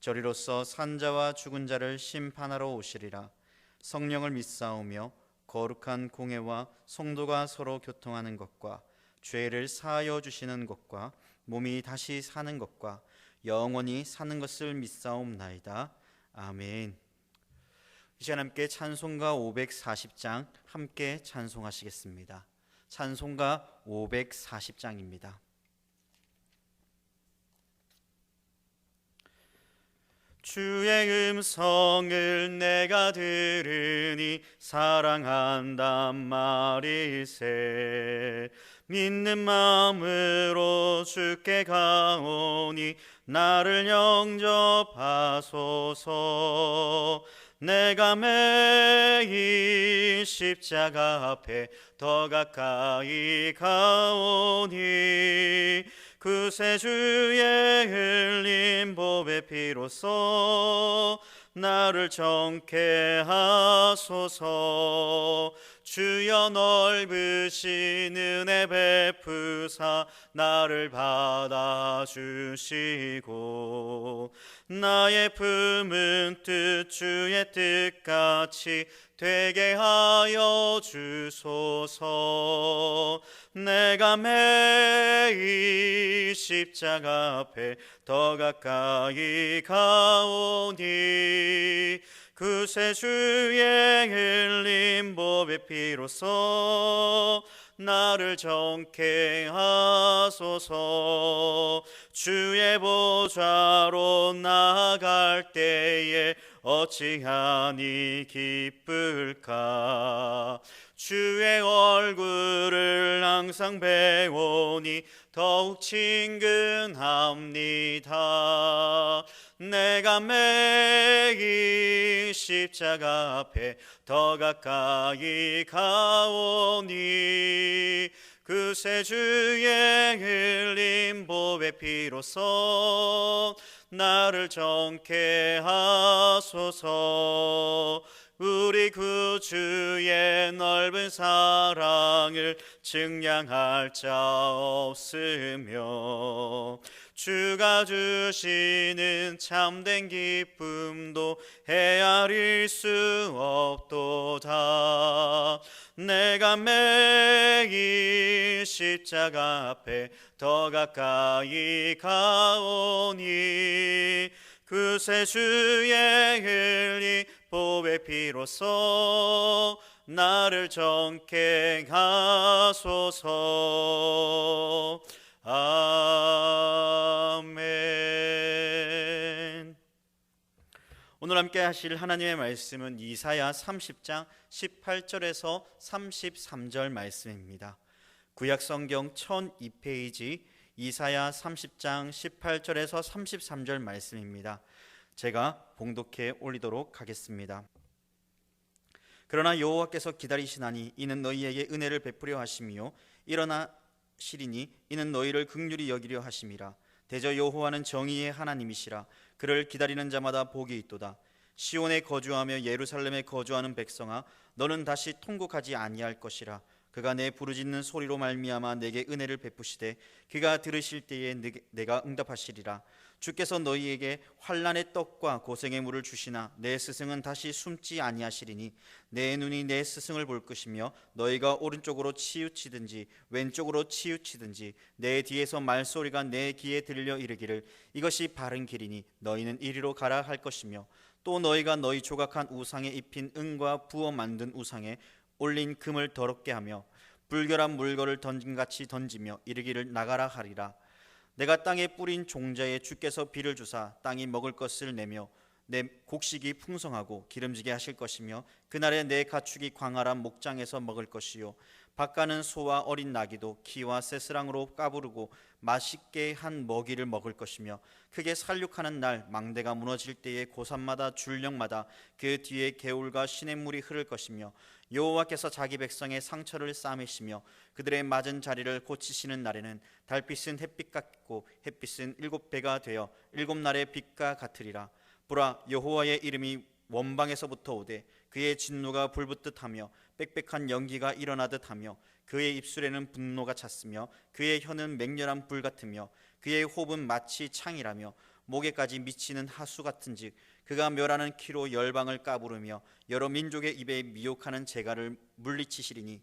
저리로서 산자와 죽은 자를 심판하러 오시리라 성령을 믿사오며 거룩한 공회와 성도가 서로 교통하는 것과 죄를 사하여 주시는 것과 몸이 다시 사는 것과 영원히 사는 것을 믿사옵나이다 아멘. 이 시간 함께 찬송가 540장 함께 찬송하시겠습니다. 찬송가 540장입니다. 주의 음성을 내가 들으니 사랑한단 말이세. 믿는 마음으로 주께 가오니 나를 영접하소서. 내가 매일 십자가 앞에 더 가까이 가오니 구세주의 흘린 보배 피로써 나를 정케 하소서 주여 넓으신 은혜 베푸사 나를 받아주시고 나의 품은 뜻 주의 뜻같이 되게 하여 주소서. 내가 매일 십자가 앞에 더 가까이 가오니 그세주의 흘린 보배 피로써 나를 정케 하소서. 주의 보좌로 나아갈 때에 어찌하니 기쁠까? 주의 얼굴을 항상 배우니 더욱 친근합니다 내가 매일 십자가 앞에 더 가까이 가오니 그세주의 흘린 보배 피로써 나를 정케 하소서. 우리 구주의 넓은 사랑을 증량할 자 없으며 주가 주시는 참된 기쁨도 헤아릴 수 없도다. 내가 매일 십자가 앞에 더 가까이 가오니 그새 주의 흘린 보배 피로써 나를 정케 하소서 아멘. 오늘 함께 하실 하나님의 말씀은 이사야 30장 18절에서 33절 말씀입니다. 구약 성경 1002페이지 이사야 30장 18절에서 33절 말씀입니다. 제가 봉독해 올리도록 하겠습니다. 그러나 여호와께서 기다리시나니 이는 너희에게 은혜를 베푸려 하심이요 일어나 시리니 이는 너희를 극률이 여기려 하심이라. 대저 여호와는 정의의 하나님이시라. 그를 기다리는 자마다 복이 있도다. 시온에 거주하며 예루살렘에 거주하는 백성아 너는 다시 통곡하지 아니할 것이라 그가 내 부르짖는 소리로 말미암아 내게 은혜를 베푸시되 그가 들으실 때에 내가 응답하시리라. 주께서 너희에게 환란의 떡과 고생의 물을 주시나 내 스승은 다시 숨지 아니하시리니 내 눈이 내 스승을 볼 것이며 너희가 오른쪽으로 치우치든지 왼쪽으로 치우치든지 내 뒤에서 말소리가 내 귀에 들려 이르기를 이것이 바른 길이니 너희는 이리로 가라 할 것이며 또 너희가 너희 조각한 우상에 입힌 은과 부어 만든 우상에 올린 금을 더럽게 하며 불결한 물건을 던진같이 던지며 이르기를 나가라 하리라. 내가 땅에 뿌린 종자에 주께서 비를 주사 땅이 먹을 것을 내며 내 곡식이 풍성하고 기름지게 하실 것이며 그날에 내 가축이 광활한 목장에서 먹을 것이요. 바가는 소와 어린 나귀도 키와 새스랑으로 까부르고 맛있게 한 먹이를 먹을 것이며 크게 살육하는 날 망대가 무너질 때에 고산마다 줄령마다 그 뒤에 개울과 시냇물이 흐를 것이며 여호와께서 자기 백성의 상처를 싸매시며 그들의 맞은 자리를 고치시는 날에는 달빛은 햇빛 같고 햇빛은 일곱 배가 되어 일곱 날의 빛과 같으리라. 보라 여호와의 이름이 원방에서부터 오되 그의 진노가 불붙듯하며 빽빽한 연기가 일어나듯 하며 그의 입술에는 분노가 찼으며 그의 혀는 맹렬한 불 같으며 그의 호흡은 마치 창이라며 목에까지 미치는 하수 같은즉 그가 멸하는 키로 열방을 까부르며 여러 민족의 입에 미혹하는 재갈을 물리치시리니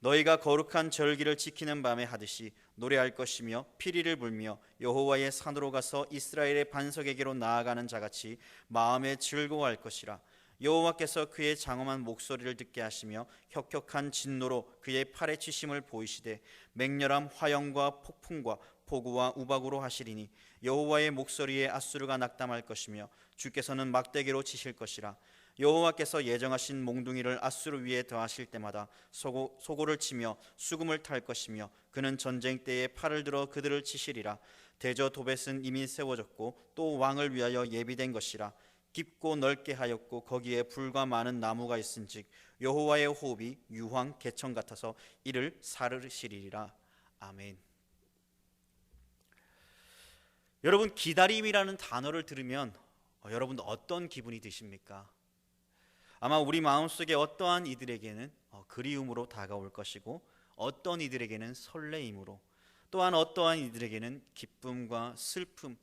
너희가 거룩한 절기를 지키는 밤에 하듯이 노래할 것이며 피리를 불며 여호와의 산으로 가서 이스라엘의 반석에게로 나아가는 자같이 마음에 즐거워할 것이라. 여호와께서 그의 장엄한 목소리를 듣게 하시며 혁혁한 진노로 그의 팔에 치심을 보이시되 맹렬한 화영과 폭풍과 폭우와 우박으로 하시리니 여호와의 목소리에 아수르가 낙담할 것이며 주께서는 막대기로 치실 것이라. 여호와께서 예정하신 몽둥이를 아수르 위에 더하실 때마다 소고, 소고를 치며 수금을 탈 것이며 그는 전쟁 때에 팔을 들어 그들을 치시리라. 대저 도벳은 이미 세워졌고 또 왕을 위하여 예비된 것이라. 깊고 넓게 하였고 거기에 불과 많은 나무가 있은즉 여호와의 호흡이 유황 개천 같아서 이를 사르시리라. 아멘. 여러분 기다림이라는 단어를 들으면 어, 여러분 어떤 기분이 드십니까? 아마 우리 마음속에 어떠한 이들에게는 어, 그리움으로 다가올 것이고 어떤 이들에게는 설레임으로 또한 어떠한 이들에게는 기쁨과 슬픔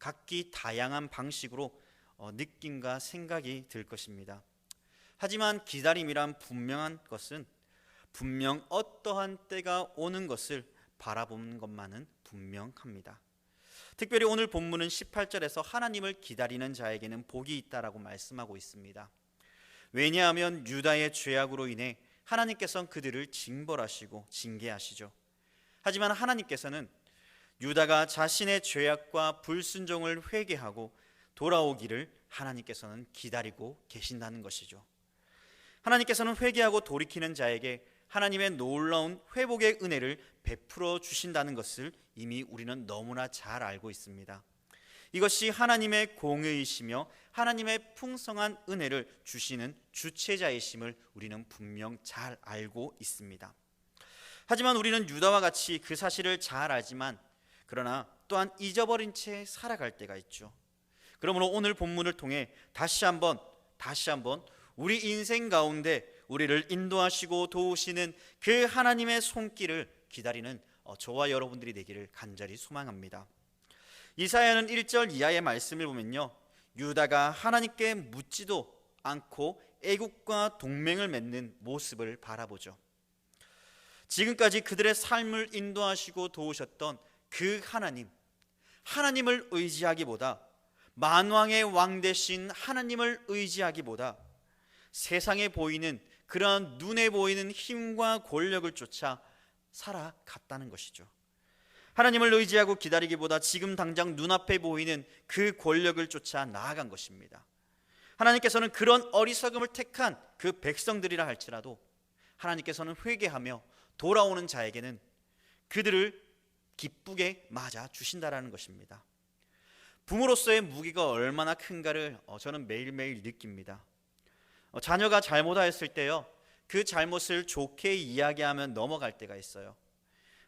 각기 다양한 방식으로 어, 느낌과 생각이 들 것입니다. 하지만 기다림이란 분명한 것은 분명 어떠한 때가 오는 것을 바라보는 것만은 분명합니다. 특별히 오늘 본문은 18절에서 하나님을 기다리는 자에게는 복이 있다라고 말씀하고 있습니다. 왜냐하면 유다의 죄악으로 인해 하나님께서는 그들을 징벌하시고 징계하시죠. 하지만 하나님께서는 유다가 자신의 죄악과 불순종을 회개하고 돌아오기를 하나님께서는 기다리고 계신다는 것이죠. 하나님께서는 회개하고 돌이키는 자에게 하나님의 놀라운 회복의 은혜를 베풀어 주신다는 것을 이미 우리는 너무나 잘 알고 있습니다. 이것이 하나님의 공의이시며 하나님의 풍성한 은혜를 주시는 주체자이심을 우리는 분명 잘 알고 있습니다. 하지만 우리는 유다와 같이 그 사실을 잘 알지만 그러나 또한 잊어버린 채 살아갈 때가 있죠. 그러므로 오늘 본문을 통해 다시 한번 다시 한번 우리 인생 가운데 우리를 인도하시고 도우시는 그 하나님의 손길을 기다리는 어, 저와 여러분들이 되기를 간절히 소망합니다. 이사야는 1절 이하의 말씀을 보면요. 유다가 하나님께 묻지도 않고 애국과 동맹을 맺는 모습을 바라보죠. 지금까지 그들의 삶을 인도하시고 도우셨던 그 하나님, 하나님을 의지하기보다 만왕의 왕 대신 하나님을 의지하기보다 세상에 보이는 그러한 눈에 보이는 힘과 권력을 쫓아 살아갔다는 것이죠. 하나님을 의지하고 기다리기보다 지금 당장 눈앞에 보이는 그 권력을 쫓아 나아간 것입니다. 하나님께서는 그런 어리석음을 택한 그 백성들이라 할지라도 하나님께서는 회개하며 돌아오는 자에게는 그들을 기쁘게 맞아 주신다라는 것입니다. 부모로서의 무기가 얼마나 큰가를 어, 저는 매일매일 느낍니다. 어, 자녀가 잘못하였을 때요. 그 잘못을 좋게 이야기하면 넘어갈 때가 있어요.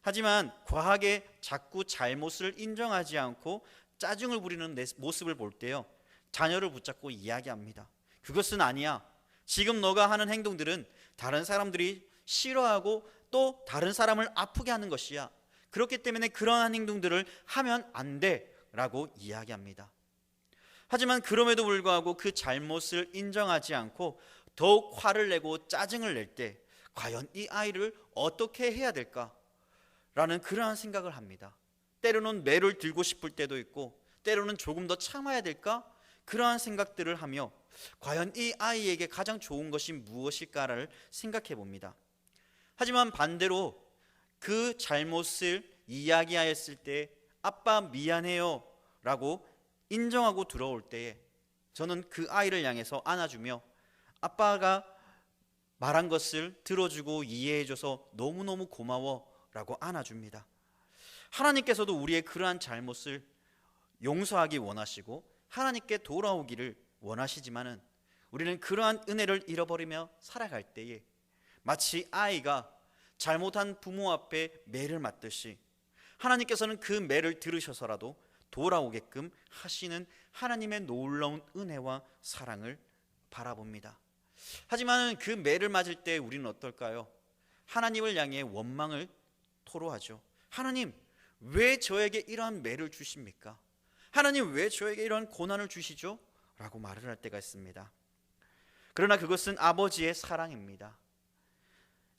하지만 과하게 자꾸 잘못을 인정하지 않고 짜증을 부리는 모습을 볼 때요. 자녀를 붙잡고 이야기합니다. 그것은 아니야. 지금 너가 하는 행동들은 다른 사람들이 싫어하고 또 다른 사람을 아프게 하는 것이야. 그렇기 때문에 그러한 행동들을 하면 안 돼. 라고 이야기합니다. 하지만 그럼에도 불구하고 그 잘못을 인정하지 않고 더욱 화를 내고 짜증을 낼 때 과연 이 아이를 어떻게 해야 될까? 라는 그러한 생각을 합니다. 때로는 매를 들고 싶을 때도 있고 때로는 조금 더 참아야 될까? 그러한 생각들을 하며 과연 이 아이에게 가장 좋은 것이 무엇일까를 생각해 봅니다. 하지만 반대로 그 잘못을 이야기하였을 때 아빠 미안해요 라고 인정하고 들어올 때에 저는 그 아이를 향해서 안아주며 아빠가 말한 것을 들어주고 이해해줘서 너무너무 고마워라고 안아줍니다. 하나님께서도 우리의 그러한 잘못을 용서하기 원하시고 하나님께 돌아오기를 원하시지만은 우리는 그러한 은혜를 잃어버리며 살아갈 때에 마치 아이가 잘못한 부모 앞에 매를 맞듯이 하나님께서는 그 매를 들으셔서라도 돌아오게끔 하시는 하나님의 놀라운 은혜와 사랑을 바라봅니다. 하지만 그 매를 맞을 때 우리는 어떨까요? 하나님을 향해 원망을 토로하죠. 하나님, 왜 저에게 이러한 매를 주십니까? 하나님, 왜 저에게 이러한 고난을 주시죠? 라고 말을 할 때가 있습니다. 그러나 그것은 아버지의 사랑입니다.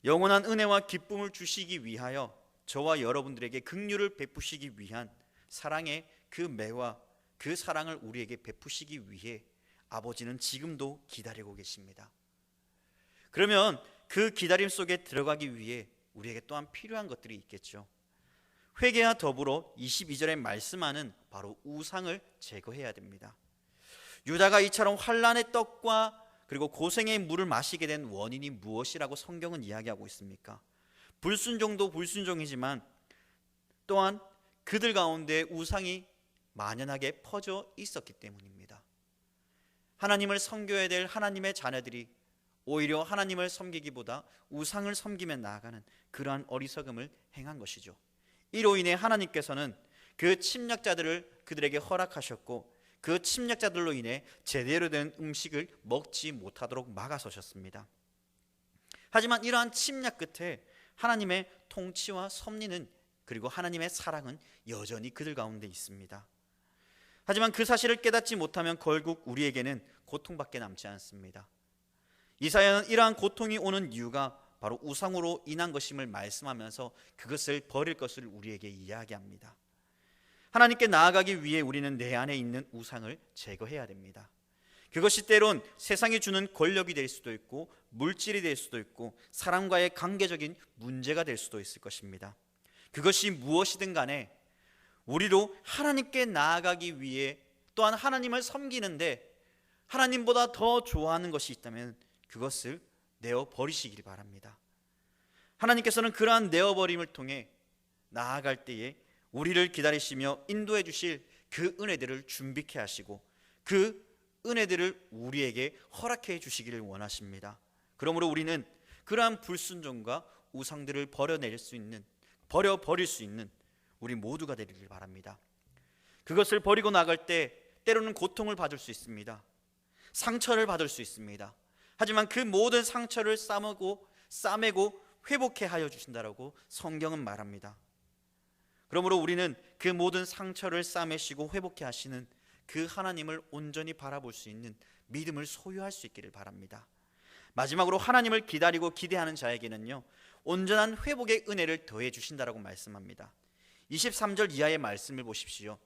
영원한 은혜와 기쁨을 주시기 위하여 저와 여러분들에게 긍휼을 베푸시기 위한 사랑의 그 매와 그 사랑을 우리에게 베푸시기 위해 아버지는 지금도 기다리고 계십니다. 그러면 그 기다림 속에 들어가기 위해 우리에게 또한 필요한 것들이 있겠죠. 회개와 더불어 22절에 말씀하는 바로 우상을 제거해야 됩니다. 유다가 이처럼 환란의 떡과 그리고 고생의 물을 마시게 된 원인이 무엇이라고 성경은 이야기하고 있습니까? 불순종도 불순종이지만 또한 그들 가운데 우상이 만연하게 퍼져 있었기 때문입니다. 하나님을 섬겨야 될 하나님의 자녀들이 오히려 하나님을 섬기기보다 우상을 섬기며 나아가는 그러한 어리석음을 행한 것이죠. 이로 인해 하나님께서는 그 침략자들을 그들에게 허락하셨고 그 침략자들로 인해 제대로 된 음식을 먹지 못하도록 막아서셨습니다. 하지만 이러한 침략 끝에 하나님의 통치와 섭리는 그리고 하나님의 사랑은 여전히 그들 가운데 있습니다. 하지만 그 사실을 깨닫지 못하면 결국 우리에게는 고통밖에 남지 않습니다. 이사야는 이러한 고통이 오는 이유가 바로 우상으로 인한 것임을 말씀하면서 그것을 버릴 것을 우리에게 이야기합니다. 하나님께 나아가기 위해 우리는 내 안에 있는 우상을 제거해야 됩니다. 그것이 때론 세상이 주는 권력이 될 수도 있고 물질이 될 수도 있고 사람과의 관계적인 문제가 될 수도 있을 것입니다. 그것이 무엇이든 간에 우리도 하나님께 나아가기 위해 또한 하나님을 섬기는데 하나님보다 더 좋아하는 것이 있다면 그것을 내어 버리시길 바랍니다. 하나님께서는 그러한 내어 버림을 통해 나아갈 때에 우리를 기다리시며 인도해 주실 그 은혜들을 준비케 하시고 그 은혜들을 우리에게 허락해 주시기를 원하십니다. 그러므로 우리는 그러한 불순종과 우상들을 버려낼 수 있는 버려 버릴 수 있는 우리 모두가 되기를 바랍니다. 그것을 버리고 나갈 때 때로는 고통을 받을 수 있습니다. 상처를 받을 수 있습니다. 하지만 그 모든 상처를 싸매고 싸매고 회복해 하여 주신다라고 성경은 말합니다. 그러므로 우리는 그 모든 상처를 싸매시고 회복해 하시는 그 하나님을 온전히 바라볼 수 있는 믿음을 소유할 수 있기를 바랍니다. 마지막으로 하나님을 기다리고 기대하는 자에게는요. 온전한 회복의 은혜를 더해 주신다라고 말씀합니다. 23절 이하의 말씀을 보십시오.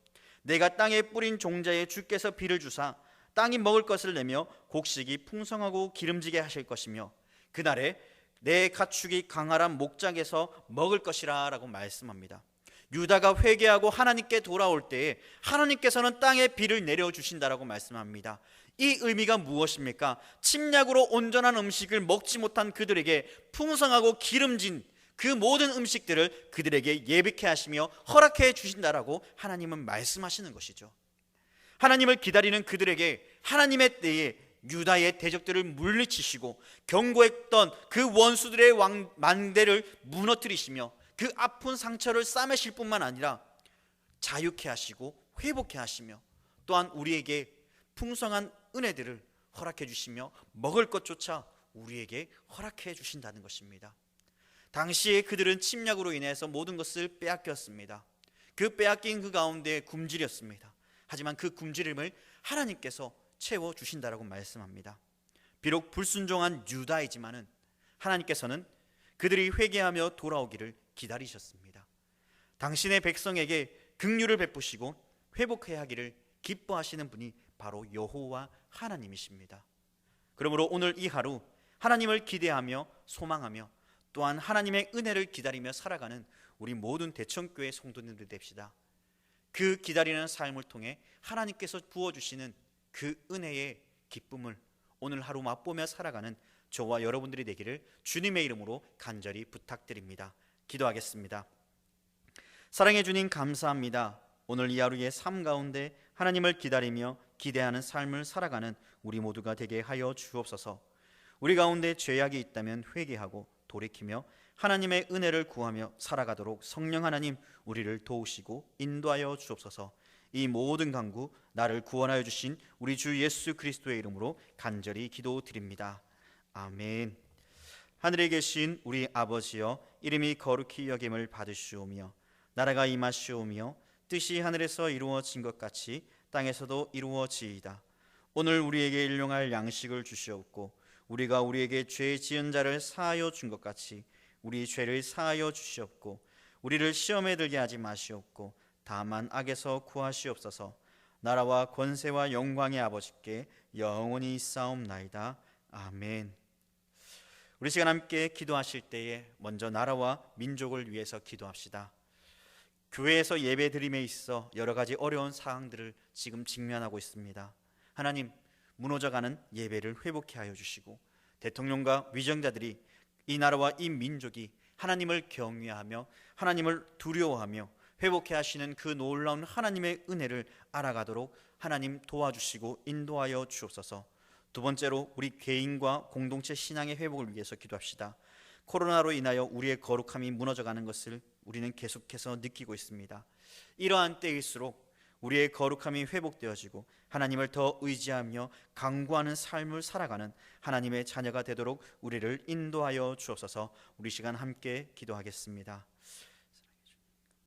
내가 땅에 뿌린 종자에 주께서 비를 주사 땅이 먹을 것을 내며 곡식이 풍성하고 기름지게 하실 것이며 그날에 내 가축이 강활한 목장에서 먹을 것이라라고 말씀합니다. 유다가 회개하고 하나님께 돌아올 때에 하나님께서는 땅에 비를 내려 주신다라고 말씀합니다. 이 의미가 무엇입니까? 침략으로 온전한 음식을 먹지 못한 그들에게 풍성하고 기름진 그 모든 음식들을 그들에게 예비케 하시며 허락해 주신다라고 하나님은 말씀하시는 것이죠. 하나님을 기다리는 그들에게 하나님의 때에 유다의 대적들을 물리치시고 경고했던 그 원수들의 왕, 만대를 무너뜨리시며 그 아픈 상처를 싸매실 뿐만 아니라 자유케 하시고 회복케 하시며 또한 우리에게 풍성한 은혜들을 허락해 주시며 먹을 것조차 우리에게 허락해 주신다는 것입니다. 당시에 그들은 침략으로 인해서 모든 것을 빼앗겼습니다. 그 빼앗긴 그 가운데 굶주렸습니다. 하지만 그 굶주림을 하나님께서 채워 주신다라고 말씀합니다. 비록 불순종한 유다이지만은 하나님께서는 그들이 회개하며 돌아오기를 기다리셨습니다. 당신의 백성에게 긍휼을 베푸시고 회복해야 하기를 기뻐하시는 분이 바로 여호와 하나님이십니다. 그러므로 오늘 이 하루 하나님을 기대하며 소망하며 또한 하나님의 은혜를 기다리며 살아가는 우리 모든 대천교회 성도님들 됩시다. 그 기다리는 삶을 통해 하나님께서 부어주시는 그 은혜의 기쁨을 오늘 하루 맛보며 살아가는 저와 여러분들이 되기를 주님의 이름으로 간절히 부탁드립니다. 기도하겠습니다. 사랑해 주님 감사합니다. 오늘 이 하루의 삶 가운데 하나님을 기다리며 기대하는 삶을 살아가는 우리 모두가 되게 하여 주옵소서. 우리 가운데 죄악이 있다면 회개하고 돌이키며 하나님의 은혜를 구하며 살아가도록 성령 하나님 우리를 도우시고 인도하여 주옵소서. 이 모든 강구 나를 구원하여 주신 우리 주 예수 그리스도의 이름으로 간절히 기도드립니다. 아멘. 하늘에 계신 우리 아버지여 이름이 거룩히 여김을 받으시오며 나라가 임하시오며 뜻이 하늘에서 이루어진 것 같이 땅에서도 이루어지이다. 오늘 우리에게 일용할 양식을 주시옵고 우리가 우리에게 죄 지은 자를 사하여 준 것 같이 우리 죄를 사하여 주시옵고 우리를 시험에 들게 하지 마시옵고 다만 악에서 구하시옵소서. 나라와 권세와 영광의 아버지께 영원히 싸움나이다. 아멘. 우리 시간 함께 기도하실 때에 먼저 나라와 민족을 위해서 기도합시다. 교회에서 예배 드림에 있어 여러 가지 어려운 사항들을 지금 직면하고 있습니다. 하나님, 무너져가는 예배를 회복해 하여 주시고 대통령과 위정자들이 이 나라와 이 민족이 하나님을 경외하며 하나님을 두려워하며 회복해 하시는 그 놀라운 하나님의 은혜를 알아가도록 하나님 도와주시고 인도하여 주옵소서. 두 번째로 우리 개인과 공동체 신앙의 회복을 위해서 기도합시다. 코로나로 인하여 우리의 거룩함이 무너져가는 것을 우리는 계속해서 느끼고 있습니다. 이러한 때일수록 우리의 거룩함이 회복되어지고 하나님을 더 의지하며 강구하는 삶을 살아가는 하나님의 자녀가 되도록 우리를 인도하여 주옵소서. 우리 시간 함께 기도하겠습니다.